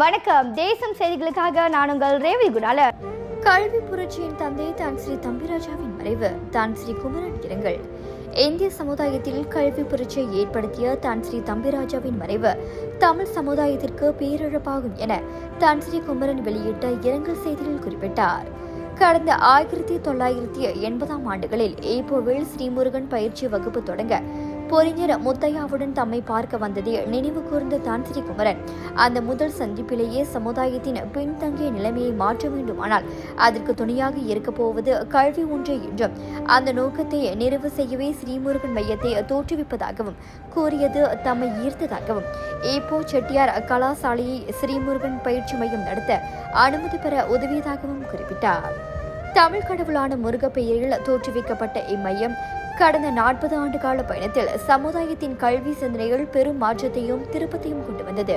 வணக்கம். தேசம் செய்திகளுக்காக நான் உங்கள் ரேவி குணால. கல்வி புரட்சியின் தந்தை தான் ஸ்ரீ தம்பிராஜாவின் மறைவு. தான் ஸ்ரீ குமரன் இரங்கல். இந்திய சமுதாயத்தில் கல்வி புரட்சியை ஏற்படுத்திய தான் ஸ்ரீ தம்பிராஜாவின் மறைவு தமிழ் சமுதாயத்திற்கு பேரிழப்பாகும் என தான் ஸ்ரீ குமரன் வெளியிட்ட இரங்கல் செய்தியில் குறிப்பிட்டார். கடந்த ஆயிரத்தி தொள்ளாயிரத்தி எண்பதாம் ஆண்டுகளில் ஏப்போவில் ஸ்ரீமுருகன் பயிற்சி வகுப்பு தொடங்க பொறிஞர் முத்தையாவுடன் தம்மை பார்க்க வந்ததை நினைவு கூர்ந்த தான் ஸ்ரீகுமரன் அந்த முதல் சந்திப்பிலேயே சமுதாயத்தின் பின்தங்கிய நிலைமையை மாற்ற வேண்டுமானால் அதற்கு துணையாக இருக்கப் போவது கல்வி ஒன்றே என்றும் அந்த நோக்கத்தை நிறைவு செய்யவே ஸ்ரீமுருகன் மையத்தை தோற்றுவிப்பதாகவும் கூறியது தம்மை ஈர்த்ததாகவும். ஏப்போ செட்டியார் கலாசாலையை ஸ்ரீமுருகன் பயிற்சி மையம் நடத்த அனுமதி பெற உதவியதாகவும் குறிப்பிட்டார். தமிழ் கடவுளான முருகப்பெயரில் தோற்றுவிக்கப்பட்ட இம்மையம் கடந்த நாற்பது ஆண்டு கால பயணத்தில் சமுதாயத்தின் கல்வி சிந்தனைகள் பெரும் மாற்றத்தையும் திருப்பத்தையும் கொண்டு வந்தது.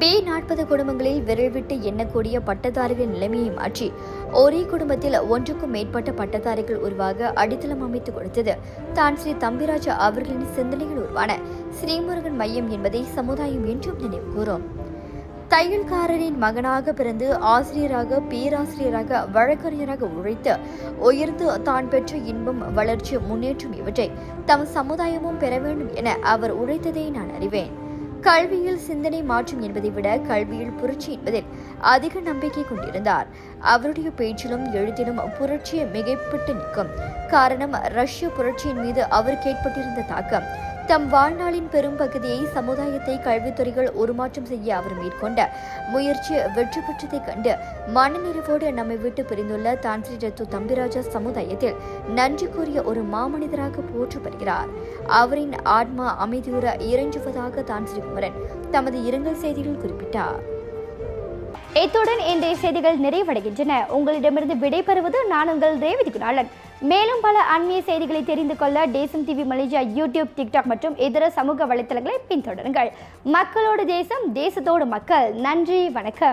பி நாற்பது குடும்பங்களில் விரல் விட்டு எண்ணக்கூடிய பட்டதாரிகள் நிலைமையை மாற்றி ஒரே குடும்பத்தில் ஒன்றுக்கும் மேற்பட்ட பட்டதாரிகள் உருவாக அடித்தளம் அமைத்து கொடுத்தது. தான் ஸ்ரீ தம்பிராஜா அவர்களின் சிந்தனைகள் உருவான ஸ்ரீமுருகன் மையம் என்பதை சமுதாயம் என்றும் நினைவு கூறும். தையல்காரரின் மகனாக பிறந்து ஆசிரியராக பேராசிரியராக வழக்கறிஞராக உழைத்து உயர்ந்து தான் பெற்ற இன்பம் வளர்ச்சி முன்னேற்றம் இவற்றை தம் சமுதாயமும் பெற வேண்டும் என அவர் உழைத்ததை நான் அறிவேன். கல்வியில் சிந்தனை மாற்றம் என்பதை விட கல்வியில் புரட்சி என்பதில் அதிக நம்பிக்கை கொண்டிருந்தார். அவருடைய பேச்சிலும் எழுத்திலும் புரட்சியை மிகைப்பட்டு நிற்கும். காரணம் ரஷ்ய புரட்சியின் மீது அவருக்கு ஏற்பட்டிருந்த தாக்கம். தம் வாழ்நாளின் பெரும்பகுதியை சமுதாயத்தை கல்வித்துறைகள் உருமாற்றம் செய்ய அவர் மேற்கொண்ட முயற்சி வெற்றி பெற்றதை கண்டு மனநிறைவோடு நம்மை விட்டு பிரிந்துள்ள தான்சி ரத்து தம்பிராஜா சமுதாயத்தில் நன்றி கூறிய ஒரு மாமனிதராக போற்றப்படுகிறார். அவரின் ஆத்மா அமைதியுற இறைஞ்சுவதாக தான்சிரி குமரன் தமது இரங்கல் செய்தியில் குறிப்பிட்டார். இத்துடன் இன்றைய செய்திகள் நிறைவடைகின்றன. உங்களிடமிருந்து விடைபெறுவது நான் உங்கள் ரேவதி குணாளன். மேலும் பல அண்மைய செய்திகளை தெரிந்து கொள்ள தேசம் டிவி மலேசியா யூடியூப் டிக்டாக் மற்றும் இதர சமூக வலைத்தளங்களை பின்தொடருங்கள். மக்களோடு தேசம் தேசத்தோடு மக்கள். நன்றி வணக்கம்.